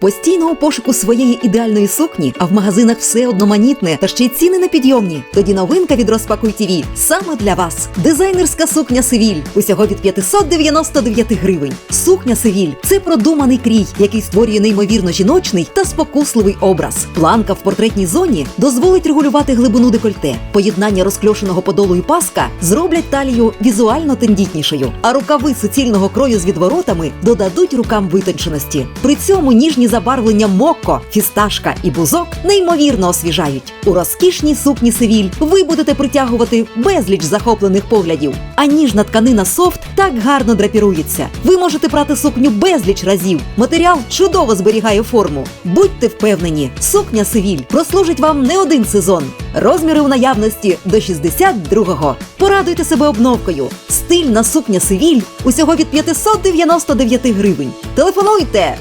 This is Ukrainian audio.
Постійно у пошуку своєї ідеальної сукні, а в магазинах все одноманітне та ще й ціни непідйомні. Тоді новинка від Розпакуй ТІВІ саме для вас. Дизайнерська сукня Севіль усього від 599 гривень. Сукня Севіль це продуманий крій, який створює неймовірно жіночний та спокусливий образ. Планка в портретній зоні дозволить регулювати глибину декольте. Поєднання розкльошеного подолу і паска зроблять талію візуально тендітнішою, а рукави суцільного крою з відворотами додадуть рукам витонченості. При цьому ніжні забарвлення мокко, фісташка і бузок неймовірно освіжають. У розкішній сукні Севіль ви будете притягувати безліч захоплених поглядів. А ніжна тканина софт так гарно драпірується. Ви можете прати сукню безліч разів. Матеріал чудово зберігає форму. Будьте впевнені, сукня Севіль прослужить вам не один сезон. Розміри у наявності до 62-го. Порадуйте себе обновкою. Стильна сукня Севіль усього від 599 гривень. Телефонуйте